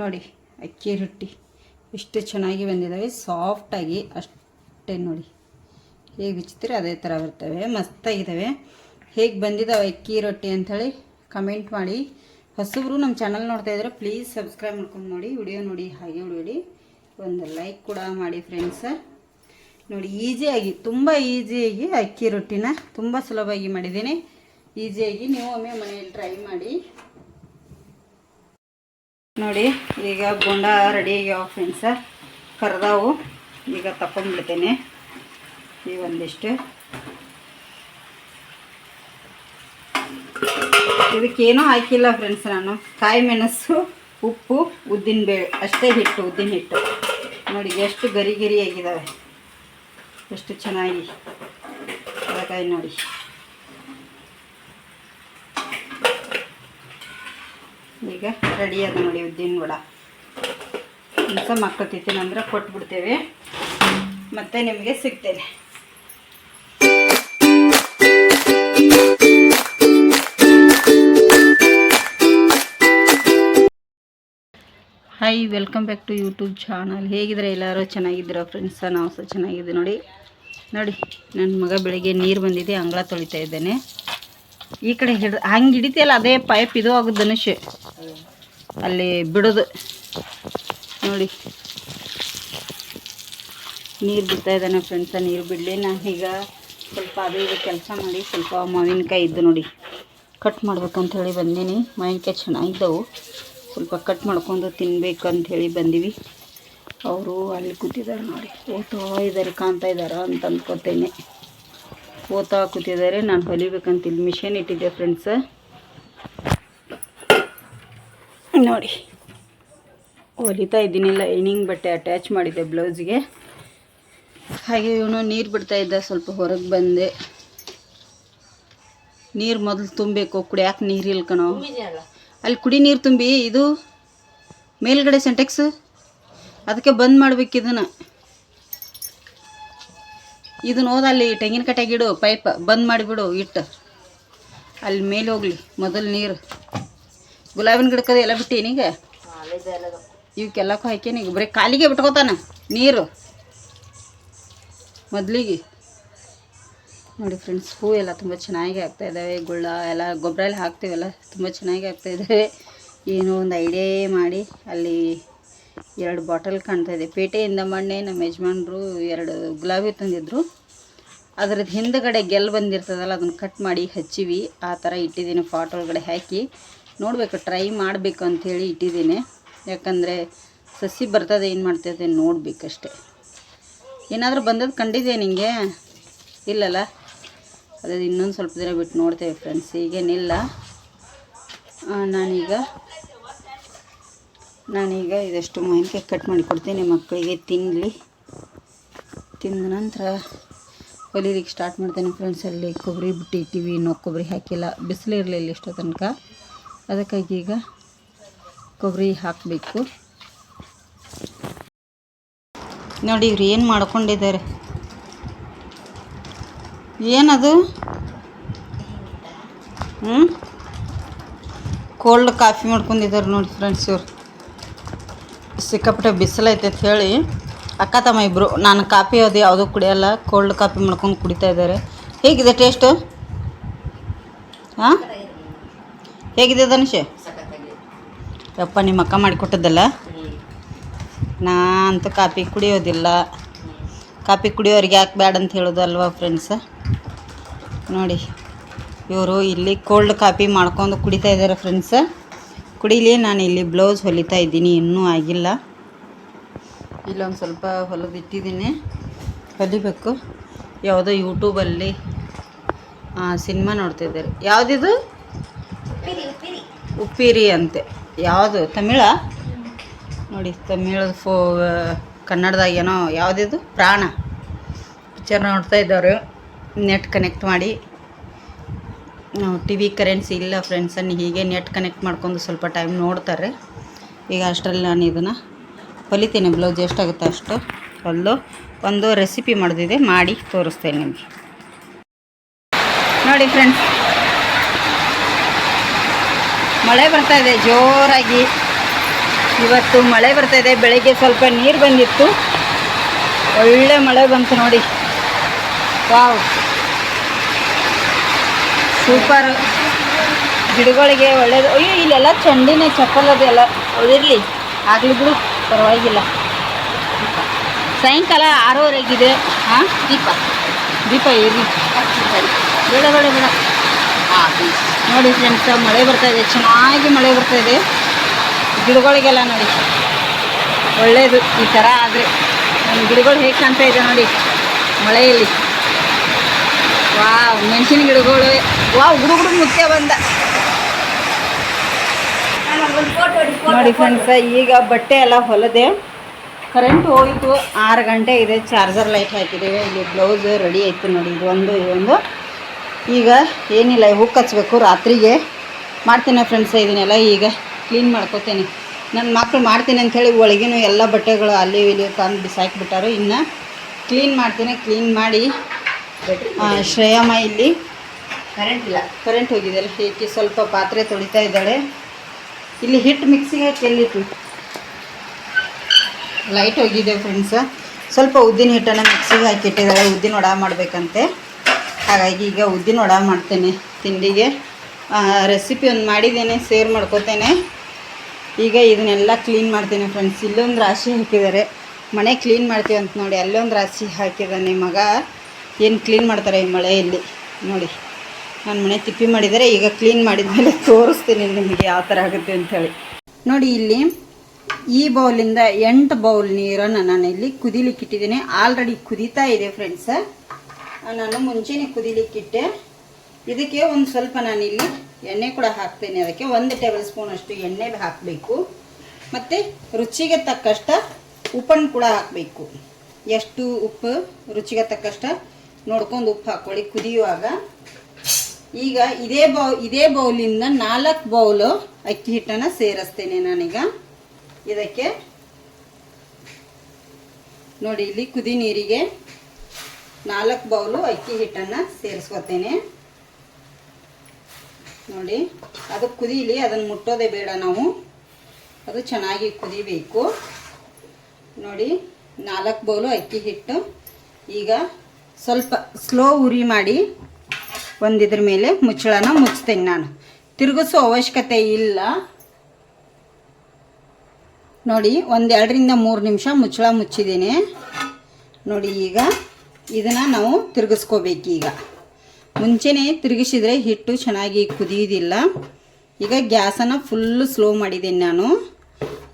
ನೋಡಿ, ಅಕ್ಕಿ ರೊಟ್ಟಿ. ಎಷ್ಟು ಚೆನ್ನಾಗಿ ಬಂದಿದ್ದಾವೆ ಸಾಫ್ಟಾಗಿ ಅಷ್ಟೇ ನೋಡಿ. ಹೇಗೆ ಬಿಚ್ಚಿದ್ರೆ ಅದೇ ಥರ ಬರ್ತವೆ ಮಸ್ತಾಗಿದ್ದಾವೆ ಹೇಗೆ ಬಂದಿದ್ದಾವೆ ಅಕ್ಕಿ ರೊಟ್ಟಿ ಅಂಥೇಳಿ ಕಮೆಂಟ್ ಮಾಡಿ. ಹೊಸಬ್ರು ನಮ್ಮ ಚಾನಲ್ ನೋಡ್ತಾ ಇದ್ರೆ ಪ್ಲೀಸ್ ಸಬ್ಸ್ಕ್ರೈಬ್ ಮಾಡ್ಕೊಂಡು ನೋಡಿ ವಿಡಿಯೋ ನೋಡಿ ಹಾಗೆ ನೋಡಿ ಒಂದು ಲೈಕ್ ಕೂಡ ಮಾಡಿ ಫ್ರೆಂಡ್ಸ ನೋಡಿ ಈಸಿಯಾಗಿ ತುಂಬ ಈಸಿಯಾಗಿ ಅಕ್ಕಿ ರೊಟ್ಟಿನ ತುಂಬ ಸುಲಭವಾಗಿ ಮಾಡಿದ್ದೀನಿ. ಈಸಿಯಾಗಿ ನೀವು ಒಮ್ಮೆ ಮನೆಯಲ್ಲಿ ಟ್ರೈ ಮಾಡಿ. ನೋಡಿ, ಈಗ ಬೋಂಡ ರೆಡಿ ಆಗ್ಯಾವ ಫ್ರೆಂಡ್ಸ ಕರ್ದಾವು. ಈಗ ತಕೊಂಡ್ಬಿಡ್ತೇನೆ. ಈ ಒಂದಿಷ್ಟು. ಇದಕ್ಕೇನೂ ಹಾಕಿಲ್ಲ ಫ್ರೆಂಡ್ಸ್ ನಾನು. ಕಾಯಿ ಮೆಣಸು, ಉಪ್ಪು, ಉದ್ದಿನ ಬೇಳೆ. ಅಷ್ಟೇ ಹಿಟ್ಟು, ಉದ್ದಿನ ಹಿಟ್ಟು. ನೋಡಿ ಎಷ್ಟು ಗರಿ ಗರಿ ಆಗಿದ್ದಾವೆ ಎಷ್ಟು ಚೆನ್ನಾಗಿ. ಕಾಯಿ ನೋಡಿ. ಈಗ ರೆಡಿ ಅದ ನೋಡಿ ಉದ್ದಿನ ವಡ. ಇಂಥ ಮಕ್ಕಳು ತಿಂತೀನಂದ್ರೆ ಕೊಟ್ಬಿಡ್ತೇವೆ. ಮತ್ತೆ ನಿಮಗೆ ಸಿಗ್ತೇನೆ. Hi welcome back to YouTube channel ಹೇಗಿದ್ರೆ ಎಲ್ಲರೂ? ಚೆನ್ನಾಗಿದ್ದೀರಾ ಫ್ರೆಂಡ್ಸ ನಾವು ಸಹ ಚೆನ್ನಾಗಿದ್ದೀವಿ ನೋಡಿ. ನೋಡಿ ನನ್ನ ಮಗ ಬೆಳಿಗ್ಗೆ ನೀರು ಬಂದಿದೆ, ಅಂಗಳ ತೊಳಿತಾ ಇದ್ದೇನೆ. ಈ ಕಡೆ ಹಿಡ್, ಹಂಗೆ ಹಿಡಿತಿಯಲ್ಲ, ಅದೇ ಪೈಪ್ ಇದು ಆಗುತ್ತೆ ಧನುಷ್. ಅಲ್ಲಿ ಬಿಡೋದು. ನೋಡಿ. ನೀರು ಬಿಡ್ತಾ ಇದ್ದಾನೆ ಫ್ರೆಂಡ್ಸ ನೀರು ಬಿಡಲಿ. ನಾನು ಈಗ ಸ್ವಲ್ಪ ಅದು ಇದು ಕೆಲಸ ಮಾಡಿ ಸ್ವಲ್ಪ ಮಾವಿನಕಾಯಿ ಇದ್ದು ನೋಡಿ. ಕಟ್ ಮಾಡ್ಬೇಕಂಥೇಳಿ ಬಂದೀನಿ. ಮಾವಿನಕಾಯಿ ಚೆನ್ನಾಗಿದ್ದವು. ಸ್ವಲ್ಪ ಕಟ್ ಮಾಡ್ಕೊಂಡು ತಿನ್ಬೇಕು ಹೇಳಿ ಬಂದೀವಿ. ಅವರು ಅಲ್ಲಿ ಕೂತಿದ್ದಾರೆ ನೋಡಿ. ಓದ್ತಾ ಇದ್ದಾರೆ ಕಾಣ್ತಾ ಇದ್ದಾರೆ ಅಂತ ಅಂದ್ಕೋತೇನೆ ಓದ್ತಾ ಕೂತಿದ್ದಾರೆ. ನಾನು ಹೊಲಿಬೇಕಂತ ಇಲ್ಲಿ ಮಿಷಿನ್ ಇಟ್ಟಿದ್ದೆ ಫ್ರೆಂಡ್ಸ ನೋಡಿ. ಹೊಲಿತಾ ಇದ್ದೀನಿ ಲೈನಿಂಗ್ ಬಟ್ಟೆ ಅಟ್ಯಾಚ್ ಮಾಡಿದ್ದೆ ಬ್ಲೌಸ್ಗೆ ಹಾಗೆ ಇವನು ನೀರು ಬಿಡ್ತಾ ಇದ್ದ, ಸ್ವಲ್ಪ ಹೊರಗೆ ಬಂದೆ. ನೀರು ಮೊದಲು ತುಂಬಬೇಕು ಕುಡಿಯಾಕೆ ನೀರು ಇಲ್ಕಣೋ ಅಲ್ಲಿ ಕುಡಿ ನೀರು ತುಂಬಿ, ಇದು ಮೇಲ್ಗಡೆ ಸೆಂಟೆಕ್ಸ್ ಅದಕ್ಕೆ ಬಂದ್ ಮಾಡ್ಬೇಕು ಇದನ್ನು. ಇದನ್ನ ಹೋದ ಅಲ್ಲಿ ತೆಂಗಿನ ಇಡು ಪೈಪ್ ಬಂದ್ ಮಾಡಿಬಿಡು, ಇಟ್ಟು. ಅಲ್ಲಿ ಮೇಲೆ ಹೋಗ್ಲಿ, ಮೊದಲು ನೀರು. ಗುಲಾಬಿನ ಗಿಡಕ್ಕದು ಎಲ್ಲ ಬಿಟ್ಟೀನೀಗ ಇವಕ್ಕೆಲ್ಲಕ್ಕೂ ಹಾಕ್ಯನಿ ಈಗ. ಬರೀ ಕಾಲಿಗೆ ಬಿಟ್ಕೋತಾನ, ನೀರು. ಮೊದಲಿಗೆ. ನೋಡಿ ಫ್ರೆಂಡ್ಸ್ ಹೂ ಎಲ್ಲ ತುಂಬ ಚೆನ್ನಾಗಿ ಆಗ್ತಾ ಇದ್ದಾವೆ ಗುಳ್ಳ ಎಲ್ಲ, ಗೊಬ್ಬರ ಎಲ್ಲ ಹಾಕ್ತೀವಲ್ಲ, ತುಂಬ ಚೆನ್ನಾಗಿ ಆಗ್ತಾ ಇದ್ದಾವೆ ಏನೋ ಒಂದು ಐಡಿಯಾ ಮಾಡಿ ಅಲ್ಲಿ ಎರಡು ಬಾಟಲ್ ಕಾಣ್ತಾ ಇದೆ. ಪೇಟೆಯಿಂದ ಮೊನ್ನೆ ನಮ್ಮ ಯಜಮಾನ್ರು ಎರಡು ಗುಲಾಬಿ ತಂದಿದ್ರು. ಅದ್ರದ್ದು ಹಿಂದಗಡೆ ಗೆಲ್ ಬಂದಿರ್ತದಲ್ಲ, ಅದನ್ನು ಕಟ್ ಮಾಡಿ ಹಚ್ಚಿವಿ. ಆ ಥರ ಇಟ್ಟಿದ್ದೀನಿ ಪಾಟ್ ಒಳಗಡೆ ಹಾಕಿ. ನೋಡಬೇಕು ಟ್ರೈ ಮಾಡಬೇಕು ಅಂಥೇಳಿ ಇಟ್ಟಿದ್ದೀನಿ. ಯಾಕಂದರೆ ಸಸಿ ಬರ್ತದೆ, ಏನು ಮಾಡ್ತದೆ ನೋಡಬೇಕಷ್ಟೆ. ಏನಾದರೂ ಬಂದದ್ದು ಕಂಡಿದೆ ನಿಮಗೆ ಇಲ್ಲಲ್ಲ. ಅದೇ ಇನ್ನೊಂದು ಸ್ವಲ್ಪ ದಿನ ಬಿಟ್ಟು ನೋಡ್ತೇವೆ ಫ್ರೆಂಡ್ಸ್ ಈಗೇನಿಲ್ಲ. ನಾನೀಗ ನಾನೀಗ ಇದಷ್ಟು ಮಾವಿನಕಾಯಿ ಕಟ್ ಮಾಡಿ ಕೊಡ್ತೀನಿ ಮಕ್ಕಳಿಗೆ ತಿನ್ನಲಿ ತಿಂದ ನಂತರ ಹೊಲಿಲಿಕ್ಕೆ ಸ್ಟಾರ್ಟ್ ಮಾಡ್ತೇನೆ ಫ್ರೆಂಡ್ಸ್ ಅಲ್ಲಿ, ಕೊಬ್ಬರಿ ಬಿಟ್ಟು ಇಟ್ಟಿವಿ, ಇನ್ನೂ ಕೊಬ್ಬರಿ ಹಾಕಿಲ್ಲ. ಬಿಸಿಲು ಇರಲಿಲ್ಲ ಇಷ್ಟೋ ತನಕ. ಅದಕ್ಕಾಗಿ ಈಗ ಕೊಬ್ಬರಿ ಹಾಕಬೇಕು. ನೋಡಿ ಇವ್ರು ಏನು ಮಾಡ್ಕೊಂಡಿದ್ದಾರೆ? ಏನದು? ಹ್ಞೂ ಕೋಲ್ಡ್ ಕಾಫಿ ಮಾಡ್ಕೊಂಡಿದ್ದಾರೆ ನೋಡಿ ಫ್ರೆಂಡ್ಸ್ ಇವ್ರು. ಸಿಕ್ಕಾಪಟ್ಟೆ ಬಿಸಿಲೈತೆ ಅಂತ ಹೇಳಿ ಅಕ್ಕ ತಮ್ಮ ಇಬ್ಬರು ನಾನು ಕಾಫಿ ಅದು ಯಾವುದೂ ಕುಡಿಯೋಲ್ಲ ಕೋಲ್ಡ್ ಕಾಫಿ ಮಾಡ್ಕೊಂಡು ಕುಡಿತಾ ಇದ್ದಾರೆ. ಹೇಗಿದೆ ಟೇಸ್ಟು ಹಾಂ? ಹೇಗಿದೆ ಧನುಷೆ? ಯಪ್ಪ, ನಿಮ್ಮ ಅಕ್ಕ ಮಾಡಿಕೊಟ್ಟದ್ದಲ್ಲ ನಾ ಅಂತೂ ಕಾಫಿ ಕುಡಿಯೋದಿಲ್ಲ. ಕಾಫಿ ಕುಡಿಯೋರಿಗೆ ಯಾಕೆ ಬ್ಯಾಡ ಅಂತ ಹೇಳೋದು ಅಲ್ವಾ ಫ್ರೆಂಡ್ಸ ನೋಡಿ, ಇವರು ಇಲ್ಲಿ ಕೋಲ್ಡ್ ಕಾಫಿ ಮಾಡ್ಕೊಂಡು ಕುಡಿತಾ ಇದ್ದಾರೆ ಫ್ರೆಂಡ್ಸ ಕುಡೀಲಿ, ನಾನು ಇಲ್ಲಿ ಬ್ಲೌಸ್ ಹೊಲಿತಾ ಇದ್ದೀನಿ, ಇನ್ನೂ ಆಗಿಲ್ಲ. ಇಲ್ಲೊಂದು ಸ್ವಲ್ಪ ಹೊಲಿದಿಟ್ಟಿದ್ದೀನಿ ಹೊಲಿಬೇಕು. ಯಾವುದೋ ಯೂಟ್ಯೂಬಲ್ಲಿ ಸಿನಿಮಾ ನೋಡ್ತಿದ್ದಾರೆ ಯಾವುದಿದು? ಉಪ್ಪಿರಿ ಅಂತೆ. ಯಾವುದು? ತಮಿಳ? ನೋಡಿ, ತಮಿಳದ ಫೋ, ಕನ್ನಡದಾಗ ಏನೋ, ಯಾವುದಿದು? ಪ್ರಾಣ. ಪಿಕ್ಚರ್ ನೋಡ್ತಾ ಇದ್ದವರು. ನೆಟ್ ಕನೆಕ್ಟ್ ಮಾಡಿ. ಟಿ ವಿ ಕರೆನ್ಸಿ ಇಲ್ಲ ಫ್ರೆಂಡ್ಸನ್ನು ಹೀಗೆ ನೆಟ್ ಕನೆಕ್ಟ್ ಮಾಡ್ಕೊಂಡು ಸ್ವಲ್ಪ ಟೈಮ್ ನೋಡ್ತಾರೆ. ಈಗ ಅಷ್ಟರಲ್ಲಿ ನಾನು ಇದನ್ನು ಹೊಲಿತೀನಿ ಬ್ಲೌಸ್ ಎಷ್ಟಾಗುತ್ತೆ ಅಷ್ಟು. ಹೊಲ್ದು ಒಂದು ರೆಸಿಪಿ ಮಾಡಿದಿದೆ, ಮಾಡಿ ತೋರಿಸ್ತೇನೆ ನಿಮಗೆ. ನೋಡಿ ಫ್ರೆಂಡ್ಸ್ ಮಳೆ ಬರ್ತಾ ಇದೆ, ಜೋರಾಗಿ. ಇವತ್ತು ಮಳೆ ಬರ್ತಾ ಇದೆ, ಬೆಳಗ್ಗೆ ಸ್ವಲ್ಪ ನೀರು ಬಂದಿತ್ತು. ಒಳ್ಳೆ ಮಳೆ ಬಂತು ನೋಡಿ. ವಾವ್. ಸೂಪರ್. ಗಿಡಗಳಿಗೆ ಒಳ್ಳೇದು. ಅಯ್ಯೋ, ಇಲ್ಲೆಲ್ಲ ಚಂಡಿನ ಚಪ್ಪಲ್ ಅದೆಲ್ಲ ಅದಿರಲಿ ಆಗಲಿ ಬಿಡು, ಪರವಾಗಿಲ್ಲ. ಸಾಯಂಕಾಲ ಆರೂವರೆಗಿದೆ. ಹಾಂ ದೀಪ. ದೀಪ ಇರಲಿ. ಬೇಡ ಬೇಡ. ಬೇಡ ನೋಡಿ ಫ್ರೆಂಡ್ಸ್ ಮಳೆ ಬರ್ತಾ ಇದೆ. ಚೆನ್ನಾಗಿ ಮಳೆ ಬರ್ತಾ ಇದೆ. ಗಿಡಗಳಿಗೆಲ್ಲ ನೋಡಿ. ಒಳ್ಳೆಯದು ಈ ಥರ ಆದರೆ. ನಮ್ಮ ಗಿಡಗಳು ಹೇಗೆ ಕಾಣ್ತಾ ಇದೆ ನೋಡಿ. ಮಳೆಯಲ್ಲಿ. ವಾವ್ ಮೆಣಸಿನ ಗಿಡಗಳು. ವಾವ್ ಗುಡುಗುಡು ಮುಖ್ಯ ಬಂದ. ನೋಡಿ ಫ್ರೆಂಡ್ಸ ಈಗ ಬಟ್ಟೆ ಎಲ್ಲ ಹೊಲದೆ. ಕರೆಂಟ್ ಹೋಯಿತು. ಆರು ಗಂಟೆ ಇದೆ ಚಾರ್ಜರ್ ಲೈಟ್ ಹಾಕಿದ್ದೇವೆ. ಇಲ್ಲಿ ಬ್ಲೌಸ್ ರೆಡಿ ಆಯಿತು ನೋಡಿ ಇದು ಒಂದು ಇದೊಂದು ಈಗ ಏನಿಲ್ಲ ಹುಕ್ ಹಚ್ಬೇಕು ರಾತ್ರಿಗೆ. ಮಾಡ್ತೀನಿ ಫ್ರೆಂಡ್ಸ್ ಇದನ್ನೆಲ್ಲ ಈಗ ಕ್ಲೀನ್ ಮಾಡ್ಕೋತೇನೆ. ನನ್ನ ಮಕ್ಕಳು ಮಾಡ್ತೀನಿ ಅಂಥೇಳಿ ಒಳಗಿನೂ ಎಲ್ಲ ಬಟ್ಟೆಗಳು ಅಲ್ಲಿ ಇಲ್ಲಿ ತಂದು ಬಿಸಾಕಿಬಿಟ್ಟಾರು. ಇನ್ನು ಕ್ಲೀನ್ ಮಾಡ್ತೀನಿ ಕ್ಲೀನ್ ಮಾಡಿ ಶ್ರೇಯಮ್ಮ ಇಲ್ಲಿ. ಕರೆಂಟ್ ಇಲ್ಲ. ಕರೆಂಟ್ ಹೋಗಿದೆ. ಅಲ್ಲ ಈಕೆ ಸ್ವಲ್ಪ ಪಾತ್ರೆ ತೊಳಿತಾ ಇದ್ದಾಳೆ. ಇಲ್ಲಿ ಹಿಟ್ಟು ಮಿಕ್ಸಿಗೆ ಹಾಕಿ ಎಲ್ಲಿಟ್ಟು ಲೈಟ್ ಹೋಗಿದೆ ಫ್ರೆಂಡ್ಸ್ ಸ್ವಲ್ಪ ಉದ್ದಿನ ಹಿಟ್ಟನ್ನು ಮಿಕ್ಸಿಗೆ ಹಾಕಿಟ್ಟಿದ್ದಾಳೆ ಉದ್ದಿನ ವಡ ಮಾಡಬೇಕಂತೆ. ಹಾಗಾಗಿ ಈಗ ಉದ್ದಿನ ವಡ ಮಾಡ್ತೇನೆ ತಿಂಡಿಗೆ. ರೆಸಿಪಿ ಒಂದು ಮಾಡಿದ್ದೇನೆ ಸೇರ್ ಮಾಡ್ಕೋತೇನೆ. ಈಗ ಇದನ್ನೆಲ್ಲ ಕ್ಲೀನ್ ಮಾಡ್ತೇನೆ ಫ್ರೆಂಡ್ಸ್ ಇಲ್ಲೊಂದು ರಾಶಿ ಹಾಕಿದ್ದಾರೆ. ಮನೆ ಕ್ಲೀನ್ ಮಾಡ್ತೀವಿ ಅಂತ ನೋಡಿ ಅಲ್ಲೊಂದು ರಾಶಿ ಹಾಕಿದ್ದಾನೆ ಮಗ. ಏನು ಕ್ಲೀನ್ ಮಾಡ್ತಾರೆ ಈ ಮಳೆಯಲ್ಲಿ ನೋಡಿ, ನಾನು ಮನೆ ತಿಪ್ಪಿ ಮಾಡಿದರೆ ಈಗ ಕ್ಲೀನ್ ಮಾಡಿದ ಮೇಲೆ ತೋರಿಸ್ತೀನಿ ನಿಮಗೆ ಯಾವ ಥರ ಆಗುತ್ತೆ ಅಂಥೇಳಿ. ನೋಡಿ ಇಲ್ಲಿ ಈ ಬೌಲಿಂದ ಎಂಟು ಬೌಲ್ ನೀರನ್ನು ನಾನು ಇಲ್ಲಿ ಕುದಿಲಿಕ್ಕೆ ಇಟ್ಟಿದ್ದೀನಿ. ಆಲ್ರೆಡಿ ಕುದೀತಾ ಇದೆ ಫ್ರೆಂಡ್ಸ್ ನಾನು ಮುಂಚೆನೇ ಕುದಿಲಿಕ್ಕಿಟ್ಟೆ ಇದಕ್ಕೆ ಒಂದು ಸ್ವಲ್ಪ ನಾನಿಲ್ಲಿ ಎಣ್ಣೆ ಕೂಡ ಹಾಕ್ತೇನೆ. ಅದಕ್ಕೆ ಒಂದು ಟೇಬಲ್ ಸ್ಪೂನ್ ಅಷ್ಟು ಎಣ್ಣೆ ಹಾಕಬೇಕು. ಮತ್ತು ರುಚಿಗೆ ತಕ್ಕಷ್ಟು ಉಪ್ಪನ್ನು ಕೂಡ ಹಾಕಬೇಕು. ಎಷ್ಟು ಉಪ್ಪು ರುಚಿಗೆ ತಕ್ಕಷ್ಟ ನೋಡ್ಕೊಂಡು ಉಪ್ಪು ಹಾಕ್ಕೊಳ್ಳಿ ಕುದಿಯುವಾಗ ಈಗ ಇದೇ ಬೌ, ಇದೇ ಬೌಲಿಂದ ನಾಲ್ಕು ಬೌಲು ಅಕ್ಕಿ ಹಿಟ್ಟನ್ನು ಸೇರಿಸ್ತೇನೆ ನಾನೀಗ. ಇದಕ್ಕೆ ನೋಡಿ, ಇಲ್ಲಿ ಕುದಿ ನೀರಿಗೆ ನಾಲ್ಕು ಬೌಲು ಅಕ್ಕಿ ಹಿಟ್ಟನ್ನು ಸೇರಿಸ್ಕೊತೇನೆ. ನೋಡಿ, ಅದು ಕುದೀಲಿ, ಅದನ್ನು ಮುಟ್ಟೋದೇ ಬೇಡ ನಾವು. ಅದು ಚೆನ್ನಾಗಿ ಕುದಿಬೇಕು. ನೋಡಿ, ನಾಲ್ಕು ಬೌಲು ಅಕ್ಕಿ ಹಿಟ್ಟು. ಈಗ ಸ್ವಲ್ಪ ಸ್ಲೋ ಉರಿ ಮಾಡಿ ಒಂದಿದ್ರ ಮೇಲೆ ಮುಚ್ಚಳನ ಮುಚ್ತೀನಿ ನಾನು. ತಿರುಗಿಸೋ ಅವಶ್ಯಕತೆ ಇಲ್ಲ. ನೋಡಿ ಒಂದೆರಡರಿಂದ ಮೂರು ನಿಮಿಷ ಮುಚ್ಚಳ ಮುಚ್ಚಿದ್ದೀನಿ. ನೋಡಿ, ಈಗ ಇದನ್ನು ನಾವು ತಿರುಗಿಸ್ಕೋಬೇಕು ಈಗ. ಮುಂಚೆನೇ ತಿರುಗಿಸಿದರೆ ಹಿಟ್ಟು ಚೆನ್ನಾಗಿ ಕುದಿಯೋದಿಲ್ಲ ಈಗ ಗ್ಯಾಸನ್ನು ಫುಲ್ಲು ಸ್ಲೋ ಮಾಡಿದ್ದೀನಿ ನಾನು.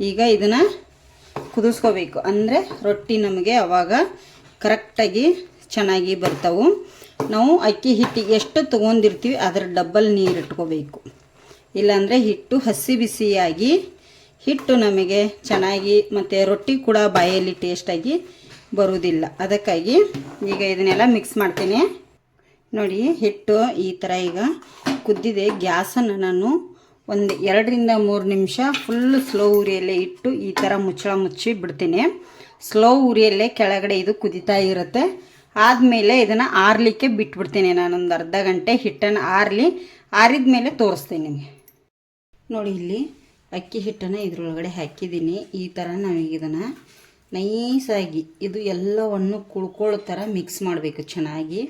ಈಗ ಇದನ್ನು ಕುದಿಸ್ಕೋಬೇಕು. ಅಂದರೆ ರೊಟ್ಟಿ ನಮಗೆ ಅವಾಗ ಕರೆಕ್ಟಾಗಿ ಚೆನ್ನಾಗಿ ಬರ್ತಾವೆ. ನಾವು ಅಕ್ಕಿ ಹಿಟ್ಟಿಗೆ ಎಷ್ಟು ತೊಗೊಂಡಿರ್ತೀವಿ, ಅದರ ಡಬ್ಬಲ್ ನೀರು ಇಟ್ಕೋಬೇಕು. ಇಲ್ಲಾಂದರೆ ಹಿಟ್ಟು ಹಸಿ ಬಿಸಿಯಾಗಿ, ಹಿಟ್ಟು ನಮಗೆ ಚೆನ್ನಾಗಿ ಮತ್ತು ರೊಟ್ಟಿ ಕೂಡ ಬಾಯಲ್ಲಿ ಟೇಸ್ಟಾಗಿ ಬರುವುದಿಲ್ಲ ಅದಕ್ಕಾಗಿ ಈಗ ಇದನ್ನೆಲ್ಲ ಮಿಕ್ಸ್ ಮಾಡ್ತೀನಿ. ನೋಡಿ, ಹಿಟ್ಟು ಈ ಥರ ಈಗ ಕುದ್ದಿದೆ. ಗ್ಯಾಸನ್ನು ನಾನು ಒಂದು ಎರಡರಿಂದ ಮೂರು ನಿಮಿಷ ಫುಲ್ ಸ್ಲೋ ಉರಿಯಲ್ಲೇ ಇಟ್ಟು ಈ ಥರ ಮುಚ್ಚಳ ಮುಚ್ಚಿ ಬಿಡ್ತೀನಿ. ಸ್ಲೋ ಉರಿಯಲ್ಲೇ ಕೆಳಗಡೆ ಇದು ಕುದಿತಾ ಇರುತ್ತೆ. ಆದಮೇಲೆ ಇದನ್ನು ಆರಲಿಕ್ಕೆ ಬಿಟ್ಬಿಡ್ತೀನಿ ನಾನೊಂದು ಅರ್ಧ ಗಂಟೆ ಹಿಟ್ಟನ್ನು ಆರಲಿ, ಆರಿದ ಮೇಲೆ ತೋರಿಸ್ತೀನಿ ನಿಮಗೆ. ನೋಡಿ ಇಲ್ಲಿ ಅಕ್ಕಿ ಹಿಟ್ಟನ್ನು ಇದ್ರೊಳಗಡೆ ಹಾಕಿದ್ದೀನಿ. ಈ ಥರ ಇದನ್ನು ನೈಸಾಗಿ ಇದು ಎಲ್ಲವನ್ನು ಕುಳ್ಕೊಳ್ಳೋ ಥರ ಮಿಕ್ಸ್ ಮಾಡಬೇಕು ಚೆನ್ನಾಗಿ.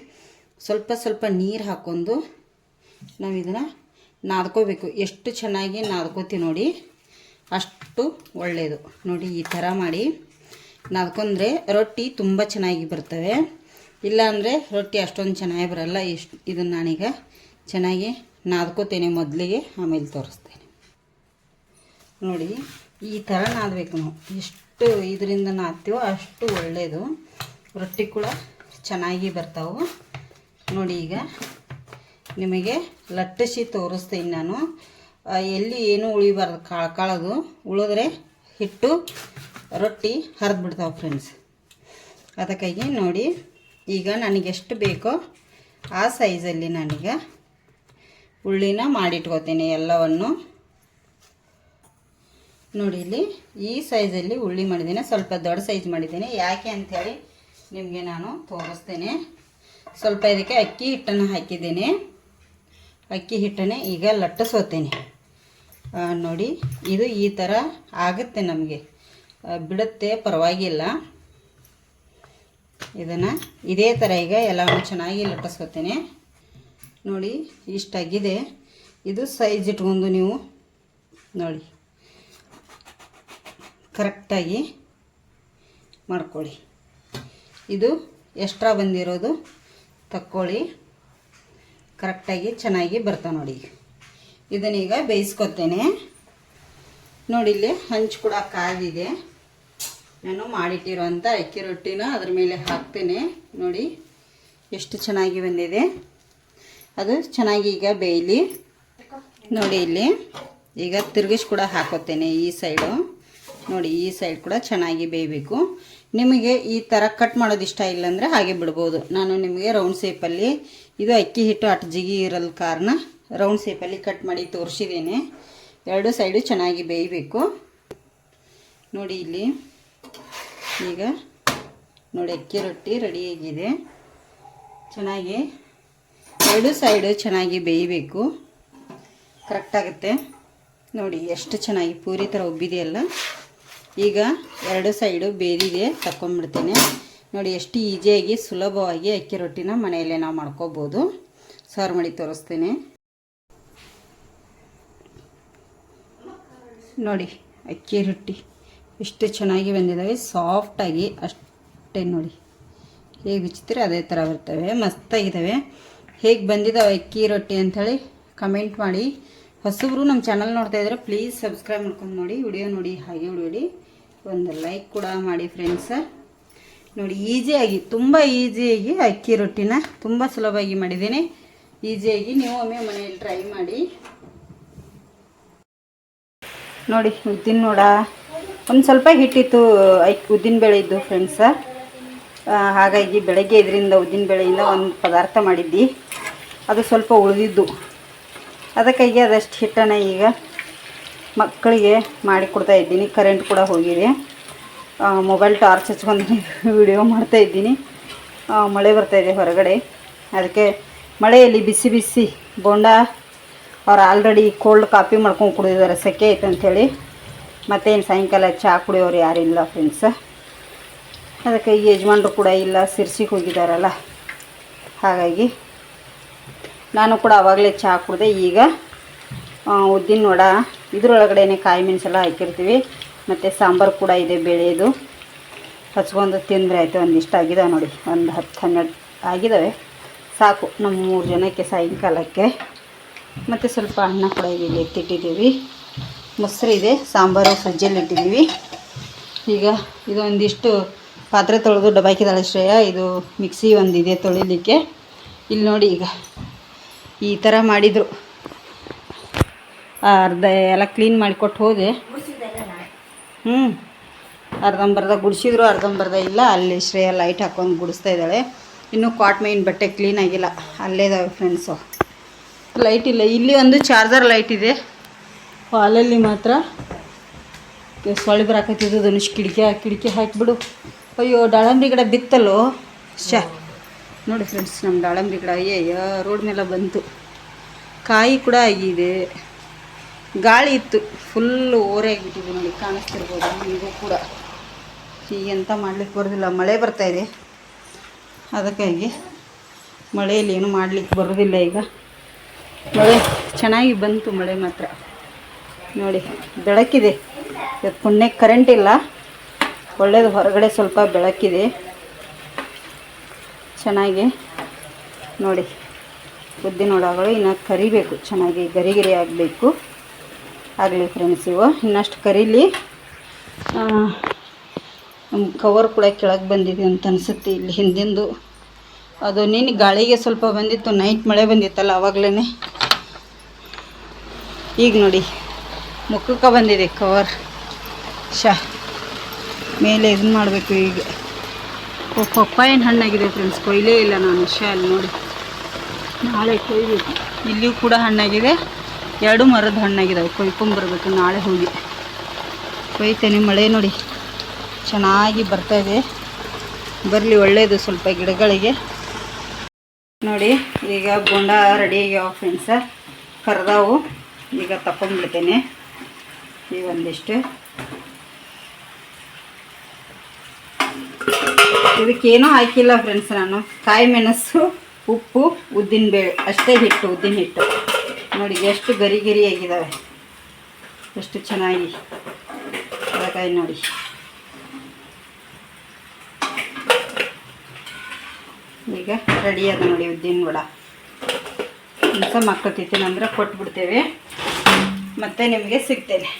ಸ್ವಲ್ಪ ಸ್ವಲ್ಪ ನೀರು ಹಾಕ್ಕೊಂಡು ನಾವು ಇದನ್ನು ನಾದ್ಕೋಬೇಕು. ಎಷ್ಟು ಚೆನ್ನಾಗಿ ನಾದ್ಕೋತೀವಿ ನೋಡಿ, ಅಷ್ಟು ಒಳ್ಳೆಯದು ನೋಡಿ ಈ ಥರ ಮಾಡಿ ನಾದ್ಕೊಂಡ್ರೆ ರೊಟ್ಟಿ ತುಂಬ ಚೆನ್ನಾಗಿ ಬರ್ತವೆ. ಇಲ್ಲಾಂದರೆ ರೊಟ್ಟಿ ಅಷ್ಟೊಂದು ಚೆನ್ನಾಗಿ ಬರಲ್ಲ. ಇಷ್ಟು ಇದನ್ನು ನಾನೀಗ ಚೆನ್ನಾಗಿ ನಾದ್ಕೋತೇನೆ ಮೊದಲಿಗೆ, ಆಮೇಲೆ ತೋರಿಸ್ತೇನೆ. ನೋಡಿ, ಈ ಥರ ನಾದಬೇಕು ನಾವು. ಎಷ್ಟು ಇದರಿಂದ ನಾದ್ತೀವೋ ಅಷ್ಟು ಒಳ್ಳೆಯದು ರೊಟ್ಟಿ ಕೂಡ ಚೆನ್ನಾಗಿ ಬರ್ತಾವೆ. ನೋಡಿ ಈಗ ನಿಮಗೆ ಲಟ್ಟಿಸಿ ತೋರಿಸ್ತೀನಿ ನಾನು. ಎಲ್ಲಿ ಏನೂ ಉಳಿಬಾರ್ದು ಕಾಳದು, ಉಳಿದ್ರೆ ಹಿಟ್ಟು, ರೊಟ್ಟಿ ಹರಿದ್ಬಿಡ್ತಾವೆ ಫ್ರೆಂಡ್ಸ್ ಅದಕ್ಕಾಗಿ ನೋಡಿ ಈಗ ನನಗೆಷ್ಟು ಬೇಕೋ ಆ ಸೈಜಲ್ಲಿ ನನಗೆ ಉಳ್ಳಿನ ಮಾಡಿಟ್ಕೋತೀನಿ ಎಲ್ಲವನ್ನು. ನೋಡಿ ಇಲ್ಲಿ ಈ ಸೈಜಲ್ಲಿ ಉಳ್ಳಿ ಮಾಡಿದ್ದೀನಿ. ಸ್ವಲ್ಪ ದೊಡ್ಡ ಸೈಜ್ ಮಾಡಿದ್ದೀನಿ. ಯಾಕೆ ಅಂಥೇಳಿ ನಿಮಗೆ ನಾನು ತೋರಿಸ್ತೇನೆ. ಸ್ವಲ್ಪ ಇದಕ್ಕೆ ಅಕ್ಕಿ ಹಿಟ್ಟನ್ನು ಹಾಕಿದ್ದೀನಿ. ಅಕ್ಕಿ ಹಿಟ್ಟನ್ನೇ ಈಗ ಲಟ್ಟಿಸೋತೇನೆ. ನೋಡಿ, ಇದು ಈ ಥರ ಆಗುತ್ತೆ ನಮಗೆ. ಬಿಡುತ್ತೆ ಪರವಾಗಿಲ್ಲ. ಇದನ್ನು ಇದೇ ಥರ ಈಗ ಎಲ್ಲವನ್ನು ಚೆನ್ನಾಗಿ ಲಟ್ಟಿಸ್ಕೊತೀನಿ. ನೋಡಿ, ಇಷ್ಟಾಗಿದೆ. ಇದು ಸೈಜ್ ಇಟ್ಕೊಂಡು ನೀವು ನೋಡಿ. ಕರೆಕ್ಟಾಗಿ ಮಾಡ್ಕೊಳ್ಳಿ. ಇದು ಎಕ್ಸ್ಟ್ರಾ ಬಂದಿರೋದು. ತಕ್ಕೊಳ್ಳಿ. ಕರೆಕ್ಟಾಗಿ ಚೆನ್ನಾಗಿ ಬರ್ತಾವೆ ನೋಡಿ. ಇದನ್ನೀಗ ಬೇಯಿಸ್ಕೊತೇನೆ. ನೋಡಿ, ಇಲ್ಲಿ ಹಂಚು ಕೂಡ ಕಾದಿದೆ. ನಾನು ಮಾಡಿಟ್ಟಿರುವಂಥ ಅಕ್ಕಿ ರೊಟ್ಟಿನ ಅದ್ರ ಮೇಲೆ ಹಾಕ್ತೇನೆ. ನೋಡಿ, ಎಷ್ಟು ಚೆನ್ನಾಗಿ ಬಂದಿದೆ. ಅದು ಚೆನ್ನಾಗಿ ಈಗ ಬೇಯಲಿ. ನೋಡಿ ಇಲ್ಲಿ, ಈಗ ತಿರುಗಿಸಿ ಕೂಡ ಹಾಕೋತೇನೆ ಈ ಸೈಡು. ನೋಡಿ, ಈ ಸೈಡ್ ಕೂಡ ಚೆನ್ನಾಗಿ ಬೇಯಬೇಕು. ನಿಮಗೆ ಈ ಥರ ಕಟ್ ಮಾಡೋದು ಇಷ್ಟ ಇಲ್ಲ ಅಂದರೆ ಹಾಗೆ ಬಿಡ್ಬೋದು. ನಾನು ನಿಮಗೆ ರೌಂಡ್ ಶೇಪಲ್ಲಿ ಇದು ಅಕ್ಕಿ ಹಿಟ್ಟು ಅಟ್ ಜಿಗಿ ಇರಲ್ ಕಾರಣ ರೌಂಡ್ ಶೇಪಲ್ಲಿ ಕಟ್ ಮಾಡಿ ತೋರಿಸಿದ್ದೇನೆ. ಎರಡು ಸೈಡು ಚೆನ್ನಾಗಿ ಬೇಯಬೇಕು. ನೋಡಿ ಇಲ್ಲಿ. ಈಗ ನೋಡಿ, ಅಕ್ಕಿ ರೊಟ್ಟಿ ರೆಡಿಯಾಗಿದೆ ಚೆನ್ನಾಗಿ ಎರಡು ಸೈಡು ಚೆನ್ನಾಗಿ ಬೇಯಬೇಕು. ಕರೆಕ್ಟಾಗುತ್ತೆ ನೋಡಿ, ಎಷ್ಟು ಚೆನ್ನಾಗಿ ಪೂರಿ ಥರ ಉಬ್ಬಿದೆಯಲ್ಲ ಈಗ ಎರಡು ಸೈಡು ಬೇದಿದೆ ತಗೊಂಡ್ಬಿಡ್ತೇನೆ ನೋಡಿ, ಎಷ್ಟು ಈಸಿಯಾಗಿ, ಸುಲಭವಾಗಿ ಅಕ್ಕಿ ರೊಟ್ಟಿನ ಮನೆಯಲ್ಲೇ ನಾವು ಮಾಡ್ಕೋಬೋದು. ಸಾರು ಮಾಡಿ ತೋರಿಸ್ತೀನಿ. ನೋಡಿ, ಅಕ್ಕಿ ರೊಟ್ಟಿ. ಎಷ್ಟು ಚೆನ್ನಾಗಿ ಬಂದಿದ್ದಾವೆ ಸಾಫ್ಟಾಗಿ ಅಷ್ಟೇ ನೋಡಿ. ಹೇಗೆ ಬಿಚ್ಚಿದ್ರೆ ಅದೇ ಥರ ಬರ್ತವೆ. ಮಸ್ತಾಗಿದ್ದಾವೆ ಹೇಗೆ ಬಂದಿದ್ದಾವೆ ಅಕ್ಕಿ ರೊಟ್ಟಿ ಅಂಥೇಳಿ ಕಮೆಂಟ್ ಮಾಡಿ. ಹೊಸಬ್ರು ನಮ್ಮ ಚಾನಲ್ ನೋಡ್ತಾ ಇದ್ರೆ ಪ್ಲೀಸ್ ಸಬ್ಸ್ಕ್ರೈಬ್ ಮಾಡ್ಕೊಂಡು ನೋಡಿ. ವಿಡಿಯೋ ನೋಡಿ, ಹಾಗೆ ನೋಡಿ ಒಂದು ಲೈಕ್ ಕೂಡ ಮಾಡಿ ಫ್ರೆಂಡ್ಸ ನೋಡಿ ಈಸಿಯಾಗಿ ತುಂಬ ಈಸಿಯಾಗಿ ಅಕ್ಕಿ ರೊಟ್ಟಿನ ತುಂಬ ಸುಲಭವಾಗಿ ಮಾಡಿದ್ದೀನಿ. ಈಸಿಯಾಗಿ ನೀವು ಒಮ್ಮೆ ಮನೆಯಲ್ಲಿ ಟ್ರೈ ಮಾಡಿ. ನೋಡಿ ಉದ್ದಿನ ನೋಡ ಒಂದು ಸ್ವಲ್ಪ ಹಿಟ್ಟಿತ್ತು ಉದ್ದಿನ ಬೇಳೆ ಇದ್ದು ಫ್ರೆಂಡ್ಸ ಹಾಗಾಗಿ ಬೆಳಗ್ಗೆ ಇದರಿಂದ, ಉದ್ದಿನ ಬೇಳೆಯಿಂದ ಒಂದು ಪದಾರ್ಥ ಮಾಡಿದ್ದಿ. ಅದು ಸ್ವಲ್ಪ ಉಳಿದಿದ್ದು. ಅದಕ್ಕಾಗಿ ಅದಷ್ಟು ಹಿಟ್ಟನ್ನು ಈಗ ಮಕ್ಕಳಿಗೆ ಮಾಡಿಕೊಡ್ತಾ ಇದ್ದೀನಿ. ಕರೆಂಟ್ ಕೂಡ ಹೋಗಿದೆ. ಮೊಬೈಲ್ ಟಾರ್ಚ್ ಹಚ್ಕೊಂಡು ವಿಡಿಯೋ ಮಾಡ್ತಾ ಇದ್ದೀನಿ. ಮಳೆ ಬರ್ತಾ ಇದೆ ಹೊರಗಡೆ. ಅದಕ್ಕೆ ಮಳೆಯಲ್ಲಿ ಬಿಸಿ ಬಿಸಿ ಬೋಂಡ ಅವ್ರು ಆಲ್ರೆಡಿ ಕೋಲ್ಡ್ ಕಾಫಿ ಮಾಡ್ಕೊಂಡು ಕುಡಿದಿದ್ದಾರೆ, ಸೆಕೆ ಐತೆ ಅಂಥೇಳಿ ಮತ್ತೇನು ಸಾಯಂಕಾಲ ಚಹಾ ಕುಡಿಯೋರು ಯಾರಿಲ್ಲ ಫ್ರೆಂಡ್ಸ್ ಅದಕ್ಕೆ ಯಜಮಾನ್ರು ಕೂಡ ಇಲ್ಲ, ಸಿರ್ಸಿಗೆ ಹೋಗಿದ್ದಾರಲ್ಲ ಹಾಗಾಗಿ ನಾನು ಕೂಡ ಆವಾಗಲೇ ಚಹಾ ಕುಡಿದೆ. ಈಗ ಉದ್ದಿನ ವಡ, ಇದ್ರೊಳಗಡೆನೆ ಕಾಯಿ ಮೆಣಸೆಲ್ಲ ಹಾಕಿರ್ತೀವಿ. ಮತ್ತು ಸಾಂಬಾರು ಕೂಡ ಇದೆ ಬೆಳೆಯೋದು ಹಚ್ಕೊಂಡು ತಿಂದರೆ ಆಯಿತು, ಒಂದಿಷ್ಟು ಆಗಿದಾವೆ ನೋಡಿ. ಒಂದು ಹತ್ತು ಹನ್ನೆರಡು ಆಗಿದ್ದಾವೆ ಸಾಕು ನಮ್ಮ ಮೂರು ಜನಕ್ಕೆ ಸಾಯಂಕಾಲಕ್ಕೆ. ಮತ್ತು ಸ್ವಲ್ಪ ಅನ್ನ ಕೂಡ ಇಲ್ಲಿ ಎತ್ತಿಟ್ಟಿದ್ದೀವಿ. ಮೊಸರು ಇದೆ, ಸಾಂಬಾರು ಫ್ರಿಜ್ಜಲ್ಲಿ ಇಟ್ಟಿದ್ದೀವಿ. ಈಗ ಇದೊಂದಿಷ್ಟು ಪಾತ್ರೆ ತೊಳೆದು ಡಬಾಕಿದಾಳೆ ಶ್ರೇಯ. ಇದು ಮಿಕ್ಸಿ ಒಂದಿದೆ ತೊಳಿಲಿಕ್ಕೆ. ಇಲ್ಲಿ ನೋಡಿ ಈಗ ಈ ಥರ ಮಾಡಿದರು. ಅರ್ಧ ಎಲ್ಲ ಕ್ಲೀನ್ ಮಾಡಿಕೊಟ್ಟು ಹೋದೆ. ಹ್ಞೂ ಅರ್ಧಂಬರ್ಧ ಗುಡಿಸಿದ್ರು, ಅರ್ಧಂಬರ್ಧ ಇಲ್ಲ. ಅಲ್ಲಿ ಶ್ರೇಯ ಲೈಟ್ ಹಾಕೊಂಡು ಗುಡಿಸ್ತಾ ಇದ್ದಾಳೆ. ಇನ್ನೂ ಕಾಟ್ ಮೈನ್ ಬಟ್ಟೆ ಕ್ಲೀನ್ ಆಗಿಲ್ಲ. ಅಲ್ಲೇ ಇದಾವೆ ಫ್ರೆಂಡ್ಸು ಲೈಟ್ ಇಲ್ಲ. ಇಲ್ಲಿ ಒಂದು ಚಾರ್ಜರ್ ಲೈಟ್ ಇದೆ. ಹಾಲಲ್ಲಿ ಮಾತ್ರ ಸೊಳ್ಳೆ ಬರಾಕತ್ತಿದ್ದು ಧನುಷ್ ಕಿಟಕಿ ಕಿಟಕಿ ಹಾಕಿಬಿಡು. ಅಯ್ಯೋ, ದಾಳಂಬ್ರಿ ಗಿಡ ಬಿತ್ತಲ್ಲೋ? ಶಾ ನೋಡಿ ಫ್ರೆಂಡ್ಸ್ ನಮ್ಮ ದಾಳಂಬ್ರಿ ಗಿಡ. ಅಯ್ಯಯ್ಯ ರೋಡ್ ಮೇಲೆ ಬಂತು. ಕಾಯಿ ಕೂಡ ಆಗಿದೆ. ಗಾಳಿ ಇತ್ತು. ಫುಲ್ಲು ಓರೆ ಆಗಿಬಿಟ್ಟಿದೆ ನೋಡಿ, ಕಾಣಿಸ್ತಿರ್ಬೋದು ನಿಮಗೂ ಕೂಡ. ಹೀಗೆಂತ ಮಾಡ್ಲಿಕ್ಕೆ ಬರೋದಿಲ್ಲ. ಮಳೆ ಬರ್ತಾ ಇದೆ. ಅದಕ್ಕಾಗಿ ಮಳೆಯಲ್ಲಿ ಏನು ಮಾಡಲಿಕ್ಕೆ ಬರೋದಿಲ್ಲ ಈಗ. ಮಳೆ ಚೆನ್ನಾಗಿ ಬಂತು, ಮಳೆ ಮಾತ್ರ. ನೋಡಿ, ಬೆಳಕಿದೆ. ಇವತ್ತು ಪುಣ್ಯಕ್ಕೆ ಕರೆಂಟ್ ಇಲ್ಲ. ಒಳ್ಳೇದು, ಹೊರಗಡೆ ಸ್ವಲ್ಪ ಬೆಳಕಿದೆ. ಚೆನ್ನಾಗಿ. ನೋಡಿ ಉದ್ದಿನ ವಡಗಳು ಇನ್ನು ಕರಿಬೇಕು. ಚೆನ್ನಾಗಿ ಗರಿ ಗರಿ ಆಗಬೇಕು. ಆಗಲಿ ಫ್ರೆಂಡ್ಸ್ ಇವು ಇನ್ನಷ್ಟು ಕರೀಲಿ. ನಮ್ಮ ಕವರ್ ಕೂಡ ಕೆಳಗೆ ಬಂದಿದೆ ಅಂತ ಅನಿಸುತ್ತೆ. ಇಲ್ಲಿ ಹಿಂದಿಂದು. ಅದು ನೀನು ಗಾಳಿಗೆ ಸ್ವಲ್ಪ ಬಂದಿತ್ತು ನೈಟ್ ಮಳೆ ಬಂದಿತ್ತಲ್ಲ ಆವಾಗಲೇ ಈಗ ನೋಡಿ. ಮುಖಕ್ಕೆ ಬಂದಿದೆ ಕವರ್ ಶಾ, ಮೇಲೆ ಇದನ್ನ ಮಾಡಬೇಕು ಈಗ. ಪಪ್ಪಾಯಿನ ಹಣ್ಣಾಗಿದೆ ಫ್ರೆಂಡ್ಸ್ ಕೊಯ್ಲೇ ಇಲ್ಲ ನಾನು ಶಾ ಅಲ್ಲಿ ನೋಡಿ. ನಾಳೆ ಕೊಯ್ಬೇಕು. ಇಲ್ಲಿಯೂ ಕೂಡ ಹಣ್ಣಾಗಿದೆ. ಎರಡು ಮರದ ಹಣ್ಣಾಗಿದ್ದಾವೆ ಕೊಯ್ಕೊಂಬರ್ಬೇಕು ನಾಳೆ ಹೋಗಿ. ಕೊಯ್ತೇನೆ ಮಳೆ ನೋಡಿ. ಚೆನ್ನಾಗಿ ಬರ್ತಾ ಇದೆ. ಬರಲಿ ಒಳ್ಳೆಯದು ಸ್ವಲ್ಪ ಗಿಡಗಳಿಗೆ. ನೋಡಿ, ಈಗ ಬೋಂಡ ರೆಡಿ ಆಗ್ಯಾವ ಫ್ರೆಂಡ್ಸ ಕರೆದಾವು. ಈಗ ತಗೊಂಡ್ಬಿಡ್ತೇನೆ ಈ ಒಂದಿಷ್ಟು. ಇದಕ್ಕೇನೂ ಹಾಕಿಲ್ಲ ಫ್ರೆಂಡ್ಸ್ ನಾನು. ಕಾಯಿ ಮೆಣಸು, ಉಪ್ಪು ಉದ್ದಿನಬೇಳೆ ಅಷ್ಟೇ ಹಿಟ್ಟು, ಉದ್ದಿನ ಹಿಟ್ಟು. ನೋಡಿ, ಎಷ್ಟು ಗರಿ ಗರಿ ಆಗಿದ್ದಾವೆ ಎಷ್ಟು ಚೆನ್ನಾಗಿ ಕಾಯಿ ನೋಡಿ. ಈಗ ರೆಡಿ ಅದ ನೋಡಿ ಉದ್ದಿನ ವಡ. ಮಕ್ಕಳು ತಿಂತೀನಂದ್ರೆ ಕೊಟ್ಬಿಡ್ತೇವೆ. ಮತ್ತೆ ನಿಮಗೆ ಸಿಗ್ತೇನೆ.